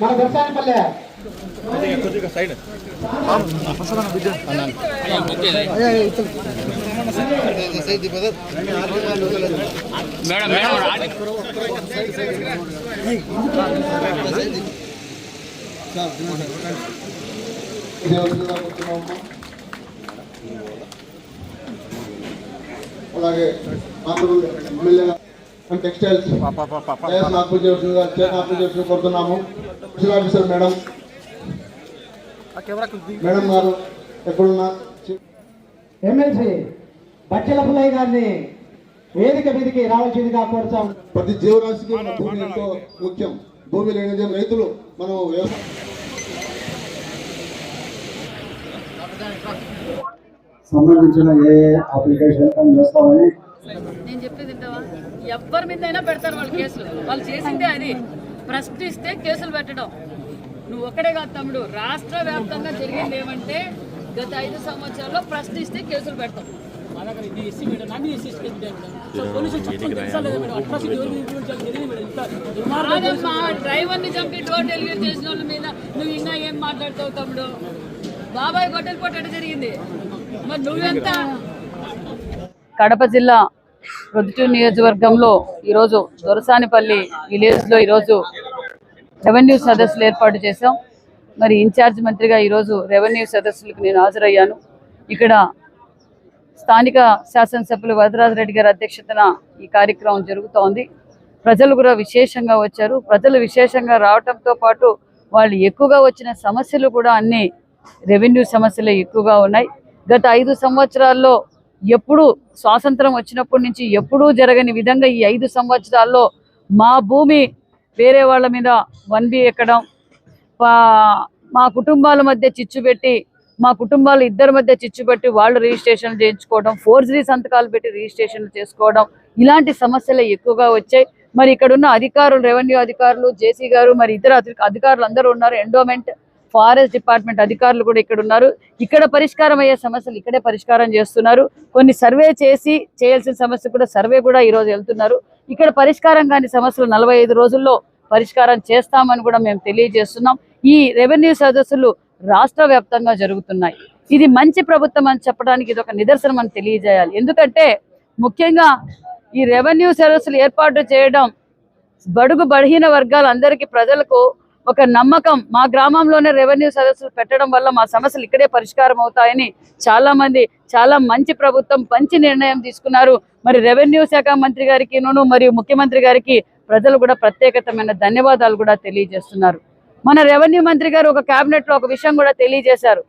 మన దర్శనపల్లె madam madam రాండి దేవుడిగా కూర్చున్నాము అలాగే మంత్రులు ఎమ్మెల్యే అండ్ టెక్స్టైల్స్ చేసిన నాకు చేసిన కోరుతున్నాము ఆఫీసర్ మేడం మేడం గారు ఎక్కడున్నా? ఎమ్మెల్సీ బచ్చల పుల్లయ్య గారిని వేదిక మీదకి రావాల్సిందిగా కోరుతాం. ప్రతి జీవరాశికి మన భూమి ఎంతో ముఖ్యం. భూమి లేనిదే రైతులు మనం సంబంధించిన ఏ అప్లికేషన్ వింటావా ఎవరి మీద అయినా పెడతారు వాళ్ళు కేసులు. వాళ్ళు చేసిందే అది. ప్రశ్నిస్తే కేసులు పెట్టడం. నువ్వు ఒక్కడే కాదు తమ్ముడు. రాష్ట్ర వ్యాప్తంగా జరిగింది ఏమంటే గత ఐదు సంవత్సరాల్లో ప్రశ్నిస్తే కేసులు పెడతాం. కాదమ్మా, డ్రైవర్ని చంపి డోర్ డెలివరీ చేసిన వాళ్ళ మీద నువ్వు ఇంకా ఏం మాట్లాడతావు తమ్ముడు? బాబాయ్ గొడ్డలి పొట్టడం జరిగింది? మరి నువ్వెంత? కడప జిల్లా ప్రొద్దుటూరు నియోజకవర్గంలో ఈరోజు దొరసానిపల్లి విలేజ్లో ఈరోజు రెవెన్యూ సదస్సులు ఏర్పాటు చేశాం. మరి ఇన్ఛార్జ్ మంత్రిగా ఈరోజు రెవెన్యూ సదస్సులకు నేను హాజరయ్యాను. ఇక్కడ స్థానిక శాసనసభ్యులు వరదరాజరెడ్డి గారి అధ్యక్షతన ఈ కార్యక్రమం జరుగుతోంది. ప్రజలు కూడా విశేషంగా వచ్చారు. ప్రజలు విశేషంగా రావటంతో పాటు వాళ్ళు ఎక్కువగా వచ్చిన సమస్యలు కూడా అన్ని రెవెన్యూ సమస్యలే ఎక్కువగా ఉన్నాయి. గత ఐదు సంవత్సరాల్లో ఎప్పుడు స్వాతంత్రం వచ్చినప్పటి నుంచి ఎప్పుడూ జరగని విధంగా ఈ ఐదు సంవత్సరాల్లో మా భూమి వేరే వాళ్ళ మీద వన్ బి ఎక్కడం మా కుటుంబాల మధ్య చిచ్చు పెట్టి మా కుటుంబాలు ఇద్దరి మధ్య చిచ్చు పెట్టి వాళ్ళు రిజిస్ట్రేషన్ చేయించుకోవడం ఫోర్జరీ సంతకాలు పెట్టి రిజిస్ట్రేషన్ చేసుకోవడం ఇలాంటి సమస్యలు ఎక్కువగా వచ్చాయి. మరి ఇక్కడ ఉన్న అధికారులు రెవెన్యూ అధికారులు జేసీ గారు మరి ఇతర అధికారులు అందరూ ఉన్నారు ఎండోమెంట్ ఫారెస్ట్ డిపార్ట్మెంట్ అధికారులు కూడా ఇక్కడ ఉన్నారు. ఇక్కడ పరిష్కారం అయ్యే సమస్యలు ఇక్కడే పరిష్కారం చేస్తున్నారు. కొన్ని సర్వే చేసి చేయాల్సిన సమస్య కూడా సర్వే కూడా ఈ రోజు వెళ్తున్నారు. ఇక్కడ పరిష్కారం కాని సమస్యలు నలభై ఐదు రోజుల్లో పరిష్కారం చేస్తామని కూడా మేము తెలియజేస్తున్నాం. ఈ రెవెన్యూ సదస్సులు రాష్ట్ర వ్యాప్తంగా జరుగుతున్నాయి. ఇది మంచి ప్రభుత్వం అని చెప్పడానికి ఇది ఒక నిదర్శనం అని తెలియజేయాలి. ఎందుకంటే ముఖ్యంగా ఈ రెవెన్యూ సదస్సులు ఏర్పాటు చేయడం బడుగు బలహీన వర్గాలందరికీ ప్రజలకు ఒక నమ్మకం మా గ్రామంలోనే రెవెన్యూ సదస్సులు పెట్టడం వల్ల మా సమస్యలు ఇక్కడే పరిష్కారం అవుతాయని చాలా మంది చాలా మంచి ప్రభుత్వం మంచి నిర్ణయం తీసుకున్నారు. మరి రెవెన్యూ శాఖ మంత్రి గారికి మరియు ముఖ్యమంత్రి గారికి ప్రజలు కూడా ప్రత్యేకతమైన ధన్యవాదాలు కూడా తెలియజేస్తున్నారు. మన రెవెన్యూ మంత్రి గారు ఒక క్యాబినెట్లో ఒక విషయం కూడా తెలియజేశారు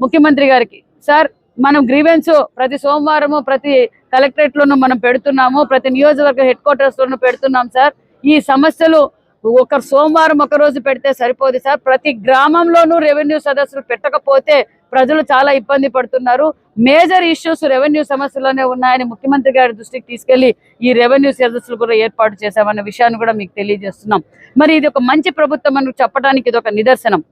ముఖ్యమంత్రి గారికి. సార్ మనం గ్రీవెన్స్ ప్రతి సోమవారము ప్రతి కలెక్టరేట్ లోనూ మనం పెడుతున్నాము ప్రతి నియోజకవర్గ హెడ్ క్వార్టర్స్ లోనూ పెడుతున్నాం సార్. ఈ సమస్యలు ఒక సోమవారం ఒక రోజు పెడితే సరిపోదు సార్. ప్రతి గ్రామంలోనూ రెవెన్యూ సదస్సులు పెట్టకపోతే ప్రజలు చాలా ఇబ్బంది పడుతున్నారు. మేజర్ ఇష్యూస్ రెవెన్యూ సమస్యలోనే ఉన్నాయని ముఖ్యమంత్రి గారి దృష్టికి తీసుకెళ్ళి ఈ రెవెన్యూ సదస్సులు కూడా ఏర్పాటు చేశామన్న విషయాన్ని కూడా మీకు తెలియజేస్తున్నాం. మరి ఇది ఒక మంచి ప్రభుత్వం అని చెప్పడానికి ఇది ఒక నిదర్శనం.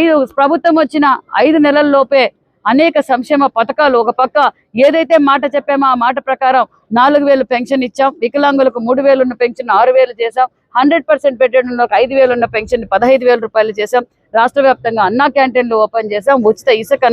ఐదు ప్రభుత్వం వచ్చిన ఐదు నెలల లోపే అనేక సంక్షేమ పథకాలు. ఒక పక్క ఏదైతే మాట చెప్పామో ఆ మాట ప్రకారం నాలుగు వేలు పెన్షన్ ఇచ్చాం. వికలాంగులకు మూడు వేలు ఉన్న పెన్షన్ ఆరు వేలు చేశాం. హండ్రెడ్ పర్సెంట్ పెట్టడంలో ఐదు వేలు ఉన్న పెన్షన్ పదహైదు వేల రూపాయలు చేశాం. రాష్ట్ర వ్యాప్తంగా అన్నా క్యాంటీన్లు ఓపెన్ చేశాం. ఉచిత ఇసుక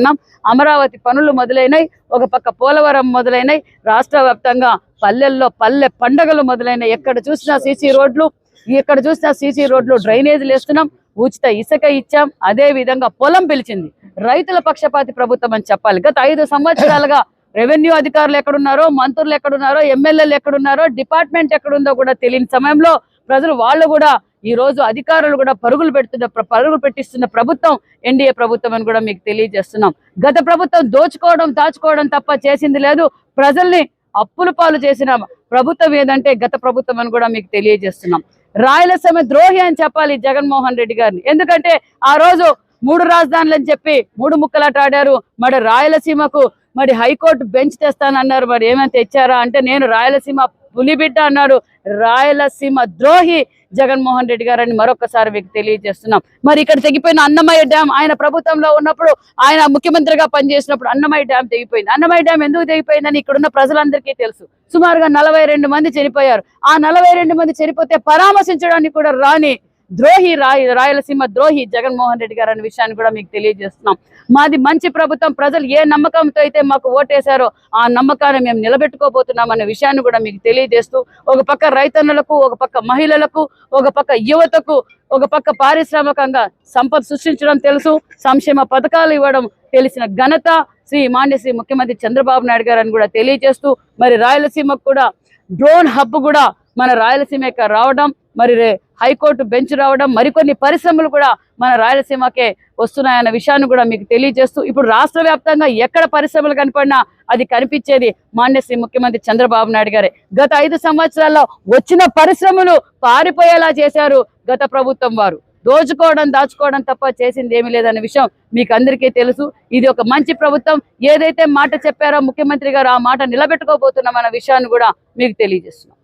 అమరావతి పనులు మొదలైనవి ఒక పక్క పోలవరం మొదలైనవి రాష్ట్ర వ్యాప్తంగా పల్లెల్లో పల్లె పండగలు మొదలైనవి ఎక్కడ చూసినా సీసీ రోడ్లు ఎక్కడ చూసినా సీసీ రోడ్లు డ్రైనేజీలు వేస్తున్నాం. ఉచిత ఇసుక ఇచ్చాం అదే విధంగా పొలం పిలిచింది. రైతుల పక్షపాతి ప్రభుత్వం అని చెప్పాలి. గత ఐదు సంవత్సరాలుగా రెవెన్యూ అధికారులు ఎక్కడున్నారో మంత్రులు ఎక్కడున్నారో ఎమ్మెల్యేలు ఎక్కడున్నారో డిపార్ట్మెంట్ ఎక్కడుందో కూడా తెలియని సమయంలో ప్రజలు వాళ్ళు కూడా ఈ రోజు అధికారులు కూడా పరుగులు పెడుతున్న పరుగులు పెట్టిస్తున్న ప్రభుత్వం ఎన్డీఏ ప్రభుత్వం అని కూడా మీకు తెలియజేస్తున్నాం. గత ప్రభుత్వం దోచుకోవడం దాచుకోవడం తప్ప చేసింది లేదు. ప్రజల్ని అప్పుల పాలు చేసిన ప్రభుత్వం ఏదంటే గత ప్రభుత్వం అని కూడా మీకు తెలియజేస్తున్నాం. రాయలసీమ ద్రోహి అని చెప్పాలి జగన్మోహన్ రెడ్డి గారిని. ఎందుకంటే ఆ రోజు మూడు రాజధానులు అని చెప్పి మూడు ముక్కలాట ఆడారు. మరి రాయలసీమకు మరి హైకోర్టు బెంచ్ తెస్తానన్నారు. మరి ఏమైనా తెచ్చారా అంటే నేను రాయలసీమ పులిబిడ్డ అన్నాడు. రాయలసీమ ద్రోహి జగన్మోహన్ రెడ్డి గారని మరొకసారి మీకు తెలియజేస్తున్నాం. మరి ఇక్కడ తెగిపోయిన అన్నమయ్య డ్యామ్ ఆయన ప్రభుత్వంలో ఉన్నప్పుడు ఆయన ముఖ్యమంత్రిగా పనిచేసినప్పుడు అన్నమయ్య డ్యామ్ తెగిపోయింది. అన్నమయ్య డ్యామ్ ఎందుకు తెగిపోయిందని ఇక్కడ ఉన్న ప్రజలందరికీ తెలుసు. సుమారుగా నలభై రెండు మంది చనిపోయారు. ఆ నలభై రెండు మంది చనిపోతే పరామర్శించడానికి కూడా రాని ద్రోహి రాయ రాయలసీమ ద్రోహి జగన్మోహన్ రెడ్డి గారు అనే విషయాన్ని కూడా మీకు తెలియజేస్తున్నాం. మాది మంచి ప్రభుత్వం ప్రజలు ఏ నమ్మకంతో అయితే మాకు ఓటేశారో ఆ నమ్మకాన్ని మేము నిలబెట్టుకోబోతున్నాం అనే విషయాన్ని కూడా మీకు తెలియజేస్తూ ఒక పక్క రైతన్నులకు ఒక పక్క మహిళలకు ఒక పక్క యువతకు ఒక పక్క పారిశ్రామికంగా సంపద సృష్టించడం తెలుసు సంక్షేమ పథకాలు ఇవ్వడం తెలిసిన ఘనత శ్రీ మాన్యశ్రీ ముఖ్యమంత్రి చంద్రబాబు నాయుడు గారు అని కూడా తెలియజేస్తూ మరి రాయలసీమకు కూడా డ్రోన్ హబ్ కూడా మన రాయలసీమకి రావడం మరి రే- హైకోర్టు బెంచ్ రావడం మరికొన్ని పరిశ్రమలు కూడా మన రాయలసీమకే వస్తున్నాయన్న విషయాన్ని కూడా మీకు తెలియజేస్తూ ఇప్పుడు రాష్ట్ర వ్యాప్తంగా ఎక్కడ పరిశ్రమలు కనపడినా అది కనిపించేది మాన్యశ్రీ ముఖ్యమంత్రి చంద్రబాబు నాయుడు గారే. గత ఐదు సంవత్సరాల్లో వచ్చిన పరిశ్రమలు పారిపోయేలా చేశారు గత ప్రభుత్వం వారు. దోచుకోవడం దాచుకోవడం తప్ప చేసింది ఏమీ లేదన్న విషయం మీకు అందరికీ తెలుసు. ఇది ఒక మంచి ప్రభుత్వం. ఏదైతే మాట చెప్పారో ముఖ్యమంత్రి గారు ఆ మాట నిలబెట్టుకోబోతున్నాం అన్న విషయాన్ని కూడా మీకు తెలియజేస్తున్నాం.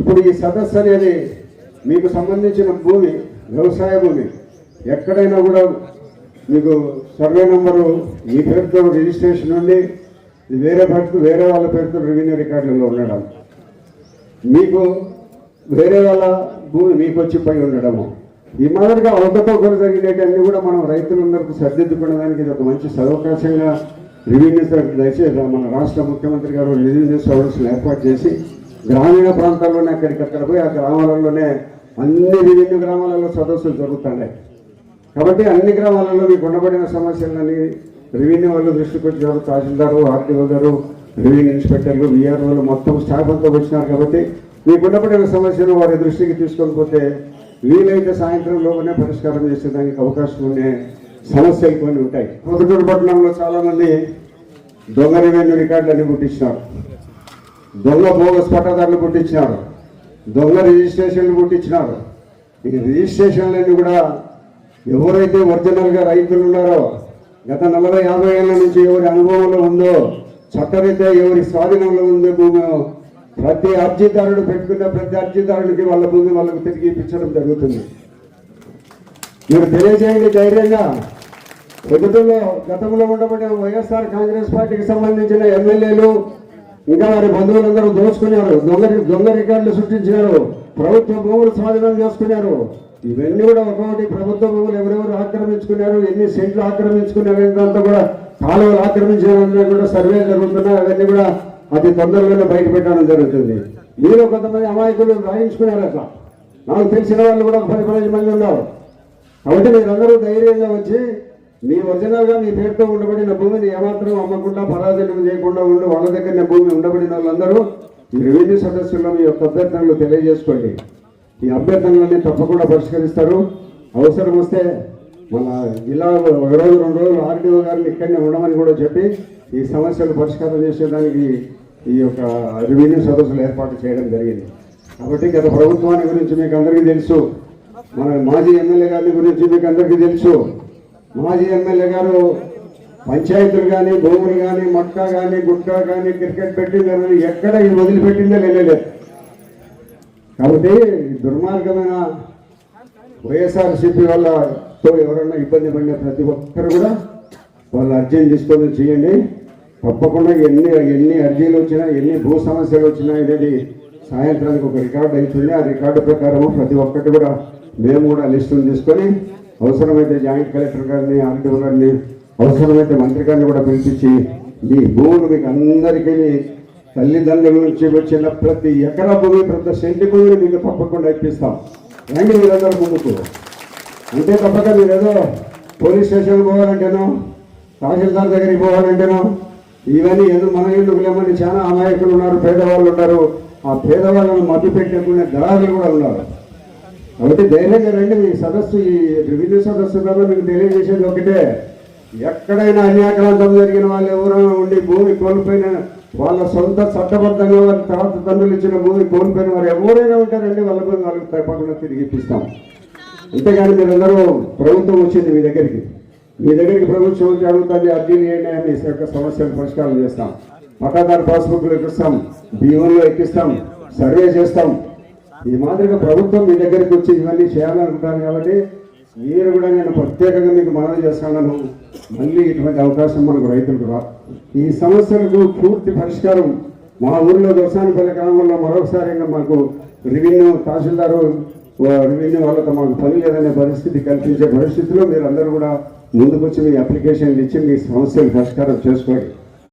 ఇప్పుడు ఈ సదస్సు అనేది మీకు సంబంధించిన భూమి వ్యవసాయ భూమి. ఎక్కడైనా కూడా మీకు సర్వే నెంబరు ఈ పేరుతో రిజిస్ట్రేషన్ ఉండి వేరే పేరుతో వేరే వాళ్ళ పేరుతో రెవెన్యూ రికార్డులలో ఉండడం. మీకు వేరే వాళ్ళ భూమి మీకు వచ్చి పై ఉండడము ఈ మాదిరిగా అవకతవకలు జరిగినవన్నీ కూడా మనం రైతులందరికీ సర్దిద్దుకునేదానికి ఇది ఒక మంచి సదవకాశంగా రెవెన్యూ దయచేసి మన రాష్ట్ర ముఖ్యమంత్రి గారు రెవెన్యూ సదస్సులు ఏర్పాటు చేసి గ్రామీణ ప్రాంతాల్లోనే అక్కడికక్కడ పోయి ఆ గ్రామాలలోనే అన్ని విభిన్న గ్రామాలలో సదస్సులు జరుగుతున్నాయి కాబట్టి అన్ని గ్రామాలలో మీకు ఉండబడిన సమస్యలని రెవెన్యూ వాళ్ళు దృష్టికి వచ్చారు తహసీల్దారు ఆర్టీఓ గారు రెవెన్యూ ఇన్స్పెక్టర్లు విఆర్ఓలు మొత్తం స్టాఫ్ అంతా వచ్చినారు కాబట్టి మీకు ఉండబడిన సమస్యను వారి దృష్టికి తీసుకొని పోతే వీలైతే సాయంత్రం లోపలనే పరిష్కారం చేసేదానికి అవకాశం ఉండే సమస్యలు కొన్ని ఉంటాయి. పొద్దుటూరు పట్టణంలో చాలా మంది దొంగ రెవెన్యూ రికార్డులన్నీ పుట్టించినారు దొంగ బోగస్ పట్టాదారులు పుట్టించినారు. దొంగ రిజిస్ట్రేషన్లు పుట్టించినారు. ఈ రిజిస్ట్రేషన్లన్నీ కూడా ఎవరైతే ఒరిజినల్గా రైతులు ఉన్నారో గత నలభై యాభై ఏళ్ళ నుంచి ఎవరి అనుభవంలో ఉందో చట్టరీత్యా ఎవరి స్వాధీనంలో ఉందో భూమి ప్రతి అర్జీదారుడు పెట్టుకున్న ప్రతి అర్జీదారుడికి వాళ్ళ భూమి వాళ్ళకు తిరిగి ఇప్పించడం జరుగుతుంది. మీరు తెలియజేయండి ధైర్యంగా. ప్రభుత్వంలో గతంలో ఉండబడిన వైఎస్ఆర్ కాంగ్రెస్ పార్టీకి సంబంధించిన ఎమ్మెల్యేలు ఇంకా వారి బంధువులందరూ దోచుకున్నారు. దొంగ దొంగ రికార్డులు సృష్టించినారు. ప్రభుత్వ భూములు స్వాధీనం చేసుకున్నారు. ఇవన్నీ కూడా ఒకటి ప్రభుత్వ భూములు ఎవరెవరు ఆక్రమించుకున్నారు ఎన్ని సెంట్లు ఆక్రమించుకున్నారు ఇదంతా కూడా కాలువలు ఆక్రమించిన కూడా సర్వే జరుగుతున్నాయి. అవన్నీ కూడా అతి తొందరగానే బయట పెట్టడం జరుగుతుంది. మీరు కొంతమంది అమాయకులు రాయించుకున్నారు అట్లా. నాకు తెలిసిన వాళ్ళు కూడా ఒక పది పదిహేను మంది ఉన్నారు. కాబట్టి మీరందరూ ధైర్యంగా వచ్చి మీ ఒరిజినల్గా మీ పేరుతో ఉండబడిన భూమిని ఏమాత్రం అమ్మకుండా పరాజనం చేయకుండా ఉండి. వాళ్ళ దగ్గర భూమి ఉండబడిన వాళ్ళందరూ ఈ రెవెన్యూ సదస్సుల్లో మీ యొక్క అభ్యర్థనలు తెలియజేసుకోండి. ఈ అభ్యర్థనలన్నీ తప్పకుండా పరిష్కరిస్తారు. అవసరం వస్తే మన జిల్లాలో ఒక రోజు రెండు రోజులు ఆర్డీఓ గారిని ఇక్కడనే ఉండమని కూడా చెప్పి ఈ సమస్యలు పరిష్కారం చేసేదానికి ఈ యొక్క రెవెన్యూ సదస్సులు ఏర్పాటు చేయడం జరిగింది. కాబట్టి గత ప్రభుత్వాన్ని గురించి మీకు అందరికీ తెలుసు. మన మాజీ ఎమ్మెల్యే గారి గురించి మీకు అందరికీ తెలుసు. మాజీ ఎమ్మెల్యే గారు పంచాయతీలు కానీ భూములు కానీ మట్కా కానీ గుట్ట కానీ క్రికెట్ పెట్టిందని ఎక్కడ ఇది వదిలిపెట్టిందే వెళ్ళలేదు కాబట్టి దుర్మార్గమైన దుర్మార్గమైన వైఎస్ఆర్సీపీ వాళ్ళతో ఎవరన్నా ఇబ్బంది పడిన ప్రతి ఒక్కరు కూడా వాళ్ళు అర్జీని తీసుకొని చేయండి. తప్పకుండా ఎన్ని ఎన్ని అర్జీలు వచ్చినా ఎన్ని భూ సమస్యలు వచ్చినా అనేది సాయంత్రానికి ఒక రికార్డు అవుతుంది ఆ రికార్డు ప్రకారం ప్రతి ఒక్కటి కూడా మేము కూడా లిస్టులు తీసుకొని అవసరమైతే జాయింట్ కలెక్టర్ గారిని ఆర్డీఓ గారిని అవసరమైతే మంత్రి గారిని కూడా పిలిపించి మీ భూములు మీకు అందరికీ తల్లిదండ్రుల నుంచి వచ్చిన ప్రతి ఎకరా భూమి ప్రతి సెంటి భూమిని మీకు తప్పకుండా ఇప్పిస్తాం. రండి మీరందరూ ముందుకు. అంతే తప్పక మీరు పోలీస్ స్టేషన్కి పోవాలంటేనో తహసీల్దార్ దగ్గరికి పోవాలంటేనో ఇవన్నీ ఎదురు మన ఎందుకు లేమని చాలా అమాయకులు ఉన్నారు పేదవాళ్ళు ఉన్నారు. ఆ పేదవాళ్ళను మధ్య పెట్టేకునే దళాలు కూడా ఉన్నారు. కాబట్టి ధైర్యంగా రండి మీ సదస్సు ఈ రెవెన్యూ సదస్సు ద్వారా మీకు తెలియజేసేది ఒకటే. ఎక్కడైనా అన్యాక్రాంతం జరిగిన వాళ్ళు ఎవరైనా ఉండి భూమి కోల్పోయిన వాళ్ళ సొంత చట్టబద్ధంగా వారి తర్వాత తండ్రులు ఇచ్చిన భూమి కోల్పోయిన వారు ఎవరైనా ఉంటారండి వాళ్ళ భూమి వాళ్ళకి తప్పకుండా తిరిగి ఇప్పిస్తాం. అంతేగాని మీరందరూ ప్రభుత్వం వచ్చింది మీ దగ్గరికి. మీ దగ్గరికి ప్రభుత్వం వచ్చి అడుగుతుంది అర్జీలు ఏంటి అని యొక్క సమస్యలు పరిష్కారం చేస్తాం. పట్టాదారు పాస్బుక్లు ఎక్కిస్తాం బియ్యంలో ఎక్కిస్తాం సర్వే చేస్తాం. ఈ మాదిరిగా ప్రభుత్వం మీ దగ్గరికి వచ్చి ఇవన్నీ చేయాలనుకుంటాను కాబట్టి మీరు కూడా నేను ప్రత్యేకంగా మీకు మనవి చేస్తున్నాను మళ్ళీ ఇటువంటి అవకాశం మనకు రైతులకు రా. ఈ సమస్యలకు పూర్తి పరిష్కారం మా ఊర్లో దోసానిపల్లి గ్రామంలో మరొకసారి ఇంకా మాకు రెవెన్యూ తహసీల్దారు రెవెన్యూ వాళ్ళతో మాకు పని లేదనే పరిస్థితి కల్పించే పరిస్థితిలో మీరు అందరూ కూడా ముందుకొచ్చి మీ అప్లికేషన్లు ఇచ్చి మీ సమస్యలు పరిష్కారం చేసుకోండి.